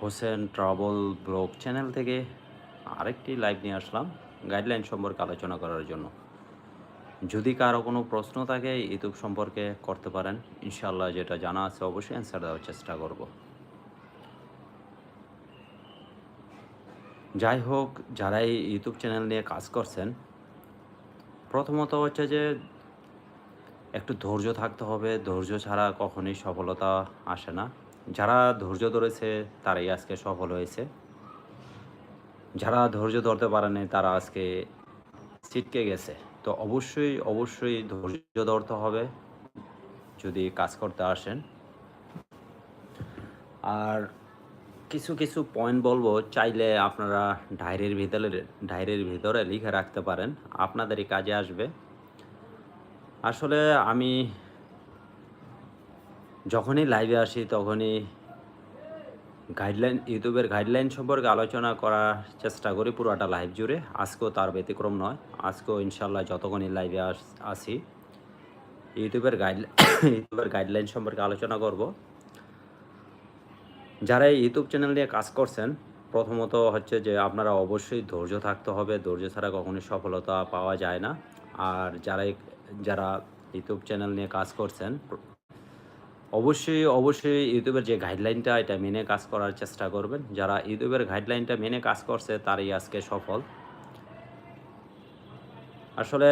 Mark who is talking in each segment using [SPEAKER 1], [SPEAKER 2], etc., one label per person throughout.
[SPEAKER 1] Hossain travel blog channel থেকে আরেকটি live নিয়ে আসলাম গাইডলাইন সম্পর্কে আলোচনা করার জন্য। যদি কারও কোনো প্রশ্ন থাকে ইউটিউব সম্পর্কে করতে পারেন। ইনশাল্লাহ যেটা জানা আছে অবশ্যই অ্যান্সার দেওয়ার চেষ্টা করব। যাই হোক, যারা এই ইউটিউব চ্যানেল নিয়ে কাজ করছেন, প্রথমত হচ্ছে যে একটু ধৈর্য থাকতে হবে। ধৈর্য ছাড়া কখনোই সফলতা আসে না। যারা ধৈর্য ধরেছে, তারাই আজকে সফল হয়েছে। যারা ধৈর্য ধরতে পারেনি তারা আজকে ছিটকে গেছে। তো অবশ্যই অবশ্যই ধৈর্য ধরতে হবে, যদি কাজ করতে আসেন। আর কিছু কিছু পয়েন্ট বলব, চাইলে আপনারা ডায়েরির ভিতরে ডায়েরির ভিতরে লিখে রাখতে পারেন। আপনাদেরই কাজে আসবে। আসলে আমি যখনই লাইভে আসি, তখনই গাইডলাইন ইউটিউবের গাইডলাইন সম্পর্কে আলোচনা করার চেষ্টা করি পুরোটা লাইভ জুড়ে। আজকেও তার ব্যতিক্রম নয়। আজকেও ইনশাল্লাহ যতক্ষণই লাইভে আস ইউটিউবের গাইডলাইন ইউটিউবের গাইডলাইন সম্পর্কে আলোচনা করব। যারা ইউটিউব চ্যানেল নিয়ে কাজ করছেন, প্রথমত হচ্ছে যে আপনারা অবশ্যই ধৈর্য থাকতে হবে। ধৈর্য ছাড়া কখনোই সফলতা পাওয়া যায় না। আর যারা যারা ইউটিউব চ্যানেল নিয়ে কাজ করছেন অবশ্যই অবশ্যই ইউটিউবের যে গাইডলাইনটা এটা মেনে কাজ করার চেষ্টা করবেন। যারা ইউটিউবের গাইডলাইনটা মেনে কাজ করছে, তারই আজকে সফল। আসলে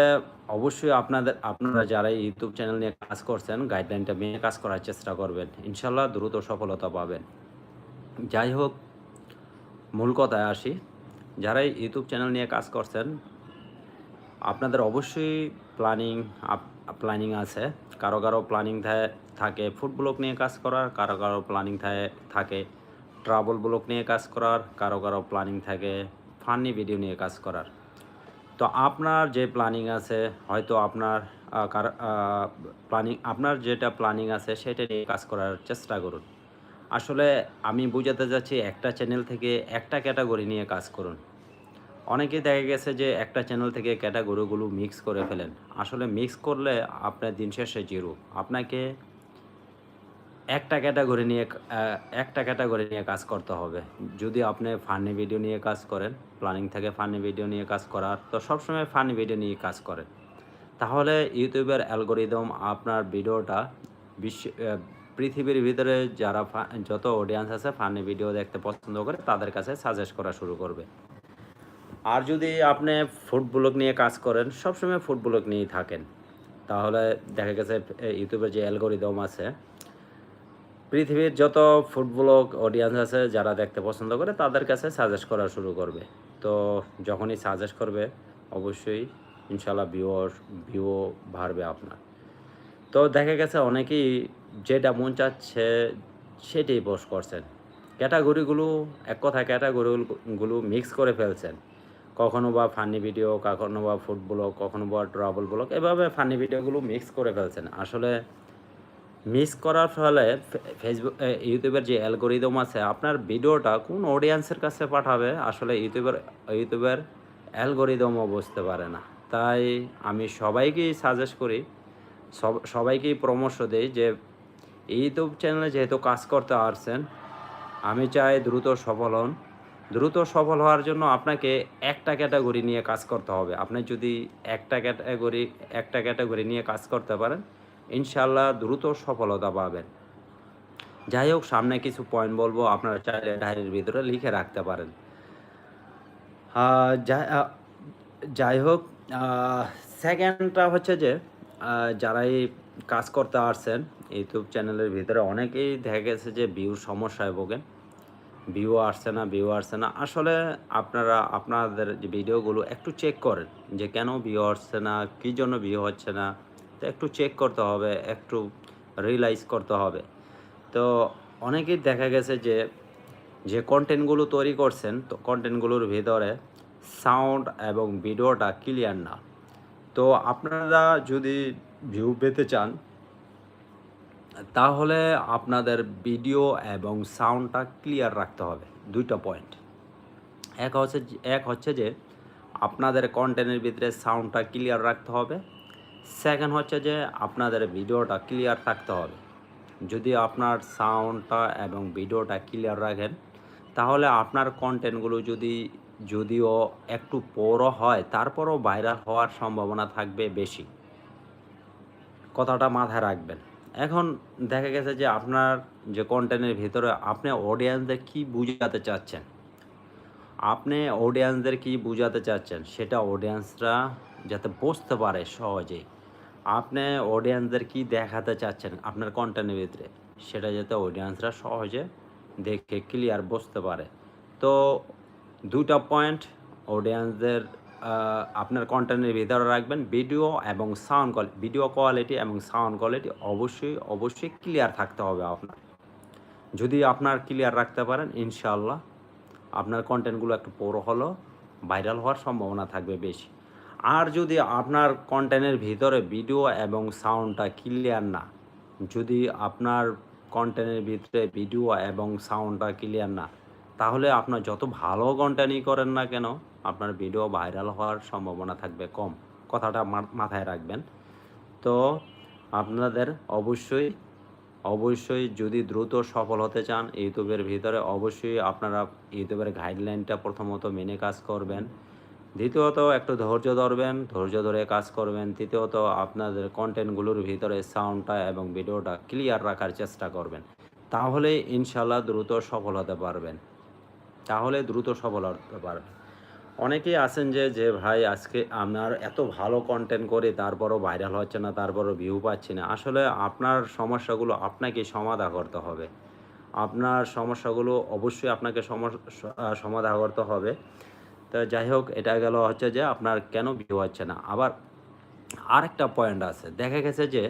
[SPEAKER 1] অবশ্যই আপনাদের, আপনারা যারা ইউটিউব চ্যানেল নিয়ে কাজ করছেন গাইডলাইনটা মেনে কাজ করার চেষ্টা করবেন। ইনশাল্লাহ দ্রুত সফলতা পাবেন। যাই হোক, মূল কথায় আসি। যারা ইউটিউব চ্যানেল নিয়ে কাজ করছেন, আপনাদের অবশ্যই প্ল্যানিং প্ল্যানিং আছে। কারও কারও প্ল্যানিং থাকে ফুড ব্লক নিয়ে কাজ করার, কারও কারও প্ল্যানিং থাকে ট্রাভেল ব্লক নিয়ে কাজ করার, কারও কারও প্ল্যানিং থাকে ফানি ভিডিও নিয়ে কাজ করার। তো আপনার যে প্ল্যানিং আছে, হয়তো আপনার প্ল্যানিং আপনার যেটা প্ল্যানিং আছে সেটা নিয়ে কাজ করার চেষ্টা করুন। আসলে আমি বোঝাতে যাচ্ছি একটা চ্যানেল থেকে একটা ক্যাটাগরি নিয়ে কাজ করুন। অনেকে দেখা গেছে যে একটা চ্যানেল থেকে ক্যাটাগরিগুলো মিক্স করে ফেলেন। আসলে মিক্স করলে আপনার দিন শেষে জিরো আপনাকে একটা ক্যাটাগরি নিয়ে একটা ক্যাটাগরি নিয়ে কাজ করতে হবে। যদি আপনি ফানি ভিডিও নিয়ে কাজ করেন প্ল্যানিং থেকে ফানি ভিডিও নিয়ে কাজ করার তো সবসময় ফানি ভিডিও নিয়ে কাজ করেন। তাহলে ইউটিউবের অ্যালগোরিদম আপনার ভিডিওটা বিশ্ব পৃথিবীর ভিতরে যারা যত অডিয়েন্স আছে ফানি ভিডিও দেখতে পছন্দ করে, তাদের কাছে সাজেস্ট করা শুরু করবে। আর যদি আপনি ফুড ব্লগ নিয়ে কাজ করেন, সবসময় ফুড ব্লগ নিয়েই থাকেন। তাহলে দেখা গেছে ইউটিউবের যে অ্যালগোরিদম আছে, পৃথিবীর যত ফুড ব্লগ অডিয়েন্স আছে, যারা দেখতে পছন্দ করে, তাদের কাছে সাজেস্ট করা শুরু করবে। তো যখনই সাজেস্ট করবে, অবশ্যই ইনশাল্লাহ ভিউর ভিউ বাড়বে আপনার। তো দেখা গেছে, অনেকেই যেটা মন চাচ্ছে, সেটাই পোস্ট করছেন। ক্যাটাগরিগুলো, এক কথা ক্যাটাগরিগুলো মিক্স করে ফেলছেন। কখনো বা ফানি ভিডিও কখনো বা ফুড ব্লগ কখনো বা ট্রাভেল ব্লগ এভাবে ফানি ভিডিওগুলো মিক্স করে ফেলছেন। আসলে মিক্স করার ফলে ফেসবুক ইউটিউবের যে অ্যালগোরিদম আছে, আপনার ভিডিওটা কোন অডিয়েন্সের কাছে পাঠাবে, আসলে ইউটিউবের ইউটিউবের অ্যালগোরিদমও বুঝতে পারে না। তাই আমি সবাইকেই সাজেস্ট করি, সব, সবাইকেই পরামর্শ দিই যে ইউটিউব চ্যানেলে যেহেতু কাজ করতে আসছেন, আমি চাই দ্রুত সফল হন। দ্রুত সফল হওয়ার জন্য আপনাকে একটা ক্যাটাগরি নিয়ে কাজ করতে হবে। আপনি যদি একটা ক্যাটাগরি একটা ক্যাটাগরি নিয়ে কাজ করতে পারেন ইনশাল্লাহ দ্রুত সফলতা পাবেন। যাই হোক, সামনে কিছু পয়েন্ট বলব, আপনারা চাইলে ডায়েরির ভিতরে লিখে রাখতে পারেন। যাই হোক সেকেন্ডটা হচ্ছে যে যারাই কাজ করতে আসছেন, ইউটিউব চ্যানেলের ভিতরে অনেকেই দেখা গেছে যে ভিউর সমস্যায় ভোগেন। ভিউ আসছে না ভিউ আসছে না। আসলে আপনারা, আপনাদের যে ভিডিওগুলো একটু চেক করেন যে কেন ভিউ আসছে না, কী জন্য ভিউ হচ্ছে না। তো একটু চেক করতে হবে, একটু রিয়েলাইজ করতে হবে। তো অনেকেই দেখা গেছে যে যে কন্টেন্টগুলো তৈরি করছেন, তো কন্টেন্টগুলোর ভিতরে সাউন্ড এবং ভিডিওটা ক্লিয়ার না। তো আপনারা যদি ভিউ পেতে চান তাহলে আপনাদের ভিডিও এবং সাউন্ডটা ক্লিয়ার রাখতে হবে। দুইটা পয়েন্ট। এক হচ্ছে এক হচ্ছে যে, আপনাদের কন্টেন্টের ভিতরে সাউন্ডটা ক্লিয়ার রাখতে হবে। সেকেন্ড হচ্ছে যে, আপনাদের ভিডিওটা ক্লিয়ার থাকতে হবে। যদি আপনার সাউন্ডটা এবং ভিডিওটা ক্লিয়ার রাখেন, তাহলে আপনার কন্টেন্টগুলো যদি, যদিও একটু বড় হয়, তারপরও ভাইরাল হওয়ার সম্ভাবনা থাকবে বেশি। কথাটা মাথায় রাখবেন। এখন দেখা গেছে যে আপনার যে কন্টেন্টের ভিতরে আপনি অডিয়েন্সদের কি বুঝাতে চাচ্ছেন? আপনি অডিয়েন্সদের কি বুঝাতে চাচ্ছেন? সেটা অডিয়েন্সরা যাতে বুঝতে পারে সহজেই। আপনি অডিয়েন্সদের কি দেখাতে চাচ্ছেন আপনার কন্টেন্টের ভিতরে? সেটা যাতে অডিয়েন্সরা সহজে দেখে ক্লিয়ার বুঝতে পারে। তো দুটা পয়েন্ট অডিয়েন্সদের আপনার কন্টেন্টের ভিতরে রাখবেন। ভিডিও এবং সাউন্ড কোয়ালিটি ভিডিও কোয়ালিটি এবং সাউন্ড কোয়ালিটি অবশ্যই অবশ্যই ক্লিয়ার থাকতে হবে আপনার। যদি আপনার ক্লিয়ার রাখতে পারেন ইনশাল্লাহ আপনার কন্টেন্টগুলো একটু বড় হলেও ভাইরাল হওয়ার সম্ভাবনা থাকবে বেশি। আর যদি আপনার কন্টেন্টের ভিতরে ভিডিও এবং সাউন্ডটা ক্লিয়ার না, যদি আপনার কন্টেন্টের ভিতরে ভিডিও এবং সাউন্ডটা ক্লিয়ার না তাহলে আপনার যত ভালো কন্টেন্টই করেন না কেন, আপনার ভিডিও ভাইরাল হওয়ার সম্ভাবনা থাকবে কম। কথাটা মাথায় রাখবেন। তো আপনাদের অবশ্যই অবশ্যই যদি দ্রুত সফল হতে চান ইউটিউবের ভিতরে, অবশ্যই আপনারা ইউটিউবের গাইডলাইনটা প্রথমত মেনে কাজ করবেন। দ্বিতীয়ত একটু ধৈর্য ধরবেন, ধৈর্য ধরে কাজ করবেন। তৃতীয়ত আপনাদের কন্টেন্টগুলোর ভিতরে সাউন্ডটা এবং ভিডিওটা ক্লিয়ার রাখার চেষ্টা করবেন। তাহলে ইনশাল্লাহ দ্রুত সফল হতে পারবেন। তাহলে দ্রুত সফল হতে পারবে অনেকেই আছেন যে যে ভাই আজকে আপনার এত ভালো কন্টেন্ট করে তারপরও ভাইরাল হচ্ছে না, তারপরও ভিউ পাচ্ছি না। আসলে আপনার সমস্যাগুলো আপনাকে সমাধা করতে হবে। আপনার সমস্যাগুলো অবশ্যই আপনাকে সমাধা করতে হবে। তো যাই হোক, এটা গেল হচ্ছে যে আপনার কেন ভিউ হচ্ছে না। আবার আরেকটা পয়েন্ট আছে। দেখা গেছে যে,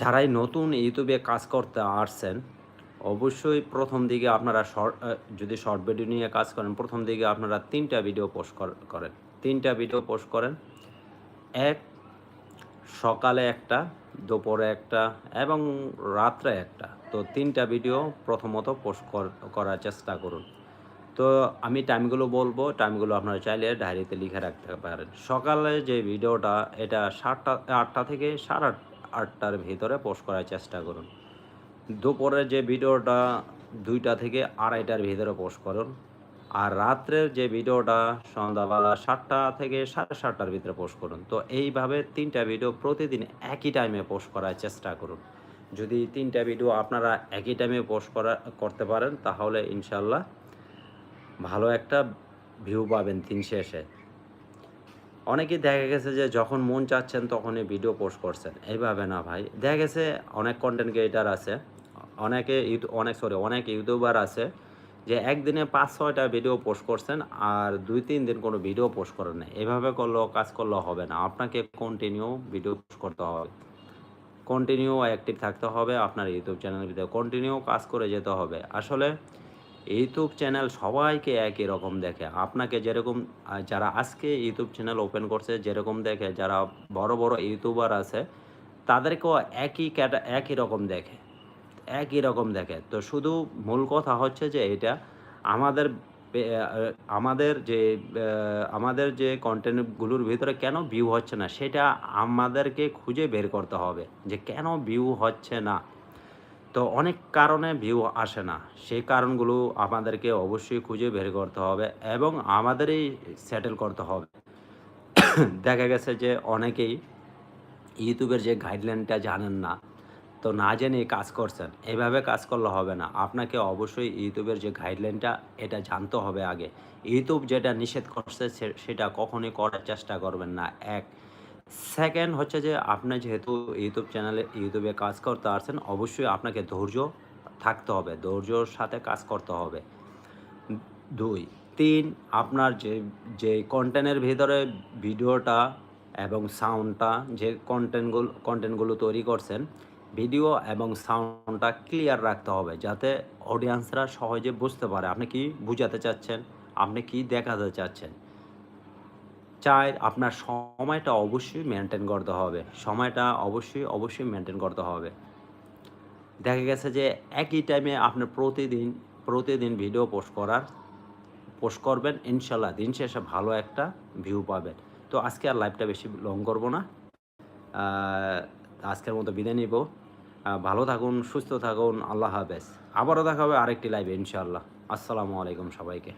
[SPEAKER 1] যারাই নতুন ইউটিউবে কাজ করতে আসছেন অবশ্যই প্রথম দিকে আপনারা শর্ট যদি শর্ট ভিডিও নিয়ে কাজ করেন, প্রথম দিকে আপনারা তিনটা ভিডিও পোস্ট করেন। তিনটা ভিডিও পোস্ট করেন। এক, সকালে একটা, দুপুরে একটা, এবং রাত্রে একটা। তো তিনটা ভিডিও প্রথমত পোস্ট করার চেষ্টা করুন। তো আমি টাইমগুলো বলব, টাইমগুলো আপনারা চাইলে ডায়েরিতে লিখে রাখতে পারেন। সকালে যে ভিডিওটা এটা সাতটা, আটটা থেকে সাড়ে আট, আটটার ভিতরে পোস্ট করার চেষ্টা করুন। দুপুরে যে ভিডিওটা দুইটা থেকে আড়াইটার ভিতরে পোস্ট করুন। আর রাত্রের যে ভিডিওটা সন্ধ্যাবেলা সাতটা থেকে সাড়ে সাতটার ভিতরে পোস্ট করুন। তো এইভাবে তিনটা ভিডিও প্রতিদিন একই টাইমে পোস্ট করার চেষ্টা করুন। যদি তিনটা ভিডিও আপনারা একই টাইমে পোস্ট করা, করতে পারেন, তাহলে ইনশাল্লাহ ভালো একটা ভিউ পাবেন দিন শেষে। অনেকেই দেখা গেছে যে যখন মন চাচ্ছেন তখনই ভিডিও পোস্ট করছেন। এইভাবে না ভাই। দেখা গেছে অনেক কন্টেন্ট ক্রিয়েটার আছে। অনেকে অনেক সরি অনেক ইউটিউবার আছে যে একদিনে পাঁচ, ছয়টা ভিডিও পোস্ট করছেন আর দুই, তিন দিন কোনো ভিডিও পোস্ট করেন না এভাবে করলেও কাজ করলেও হবে না। আপনাকে কন্টিনিউ ভিডিও পোস্ট করতে হবে। কন্টিনিউ অ্যাক্টিভ থাকতে হবে আপনার ইউটিউব চ্যানেলের ভিতরে। কন্টিনিউ কাজ করে যেতে হবে। আসলে ইউটিউব চ্যানেল সবাইকে একই রকম দেখে। আপনাকে যেরকম যারা আজকে ইউটিউব চ্যানেল ওপেন করছে যেরকম দেখে, যারা বড় বড় ইউটিউবার আছে, তাদেরকেও একই ক্যাটা, একই রকম দেখে। একই রকম দেখে। তো শুধু মূল কথা হচ্ছে যে এটা আমাদের আমাদের যে আমাদের যে কন্টেন্টগুলোর ভিতরে কেন ভিউ হচ্ছে না, সেটা আমাদেরকে খুঁজে বের করতে হবে যে কেন ভিউ হচ্ছে না। তো অনেক কারণে ভিউ আসে না, সেই কারণগুলো আমাদেরকে অবশ্যই খুঁজে বের করতে হবে এবং আমাদেরই সেটেল করতে হবে। দেখা গেছে যে অনেকেই ইউটিউবের যে গাইডলাইনটা জানেন না তো না জেনে কাজ করছেন, এভাবে কাজ করলে হবে না। আপনাকে অবশ্যই ইউটিউবের যে গাইডলাইনটা এটা জানতে হবে আগে। ইউটিউব যেটা নিষেধ করছে সেটা কখনোই করার চেষ্টা করবেন না। এক সেকেন্ড হচ্ছে যে, আপনি যেহেতু ইউটিউব চ্যানেলে ইউটিউবে কাজ করতে আসছেন, অবশ্যই আপনাকে ধৈর্য থাকতে হবে, ধৈর্যর সাথে কাজ করতে হবে। দুই, তিন, আপনার যে যে কন্টেন্টের ভিতরে ভিডিওটা এবং সাউন্ডটা যে কন্টেন্টগুলো কন্টেন্টগুলো তৈরি করছেন ভিডিও এবং সাউন্ডটা ক্লিয়ার রাখতে হবে যাতে অডিয়েন্সরা সহজে বুঝতে পারে। আপনি কি বুঝাতে চাচ্ছেন? আপনি কি দেখাতে চাচ্ছেন? চাই আপনার সময়টা অবশ্যই মেনটেন করতে হবে। সময়টা অবশ্যই অবশ্যই মেনটেন করতে হবে। দেখা গেছে যে একই টাইমে আপনার প্রতিদিন প্রতিদিন ভিডিও পোস্ট করার পোস্ট করবেন, ইনশাল্লাহ দিন শেষে ভালো একটা ভিউ পাবেন। তো আজকে আর লাইভটা বেশি লং করব না। আজকের মতো বিদায় নিব। ভালো থাকুন, সুস্থ থাকুন, আল্লাহ হাফেজ। আবারও দেখা হবে আরেকটি লাইভে ইনশাআল্লাহ। আসসালামু আলাইকুম সবাইকে।